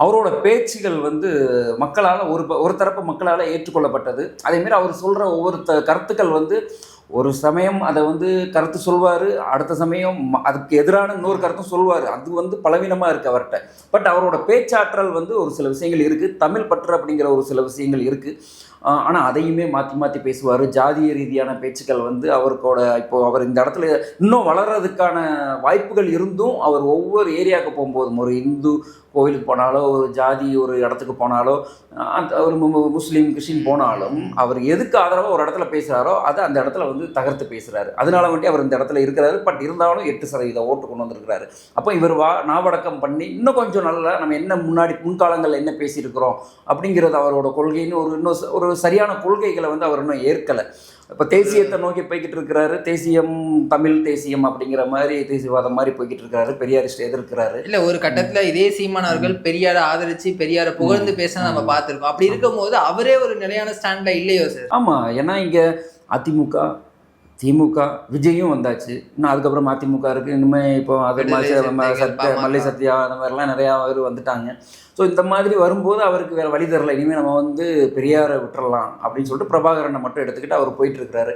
அவரோட பேச்சுகள் வந்து மக்களால் ஒரு ப- ஒரு தரப்பு மக்களால் ஏற்றுக்கொள்ளப்பட்டது. அதேமாரி அவர் சொல்கிற ஒவ்வொரு கருத்துக்கள் வந்து ஒரு சமயம் அதை வந்து கருத்து சொல்வார் அடுத்த சமயம் அதுக்கு எதிரான இன்னொரு கருத்தும் சொல்வார். அது வந்து பலவீனமாக இருக்குது அவர்கிட்ட. பட் அவரோட பேச்சாற்றல் வந்து ஒரு சில விஷயங்கள் இருக்குது தமிழ் பற்று அப்படிங்கிற ஒரு சில விஷயங்கள் இருக்குது ஆனால் அதையுமே மாற்றி மாற்றி பேசுவார். ஜாதிய ரீதியான பேச்சுக்கள் வந்து அவருக்கோட இப்போது அவர் இந்த இடத்துல இன்னும் வளர்றதுக்கான வாய்ப்புகள் இருந்தும் அவர் ஒவ்வொரு ஏரியாவுக்கு போகும்போதும் ஒரு இந்து கோவிலுக்கு போனாலோ ஒரு ஜாதி ஒரு இடத்துக்கு போனாலோ அந்த ஒரு முஸ்லீம் கிறிஸ்டின் போனாலும் அவர் எதுக்கு ஆதரவாக ஒரு இடத்துல பேசுகிறாரோ அதை அந்த இடத்துல வந்து தகர்த்து பேசுகிறாரு அதனால வேண்டி அவர் இந்த இடத்துல இருக்கிறாரு. பட் இருந்தாலும் எட்டு சதவீத ஓட்டு கொண்டு வந்திருக்கிறாரு. அப்போ இவர் வா நாவடக்கம் பண்ணி இன்னும் கொஞ்சம் நல்லா நம்ம என்ன முன்னாடி முன்காலங்களில் என்ன பேசியிருக்கிறோம் அப்படிங்கிறது அவரோட கொள்கைன்னு ஒரு இன்னும் ஒரு சரியான கொள்கைகளை வந்து அவர் இன்னும் ஏற்கலை. இப்போ தேசியத்தை நோக்கி போய்கிட்டு இருக்கிறாரு. தேசியம் தமிழ் தேசியம் அப்படிங்கிற மாதிரி தேசியவாதம் மாதிரி போய்கிட்டு இருக்கிறாரு. பெரியாரிஸ்ட் எதிர்க்கிறாரு. இல்ல ஒரு கட்டத்துல இதே சீமான் அவர்கள் பெரியாரை ஆதரிச்சு பெரியாரை புகழ்ந்து பேச நம்ம பார்த்திருக்கோம். அப்படி இருக்கும்போது அவரே ஒரு நிலையான ஸ்டாண்ட்ல இல்லையோ சார் ஆமாம் ஏன்னா இங்கே அதிமுக திமுக விஜயும் வந்தாச்சு. இன்னும் அதுக்கப்புறம் அதிமுக இருக்குது இனிமே இப்போ அது சத்ய. மல்லை சத்யா அந்த மாதிரிலாம் நிறையா பேர் வந்துட்டாங்க. ஸோ இந்த மாதிரி வரும்போது அவருக்கு வேறு வழி தரல. இனிமேல் நம்ம வந்து பெரியாரை விட்டுறலாம் அப்படின்னு சொல்லிட்டு பிரபாகரனை மட்டும் எடுத்துக்கிட்டு அவர் போயிட்டு இருக்கிறாரு.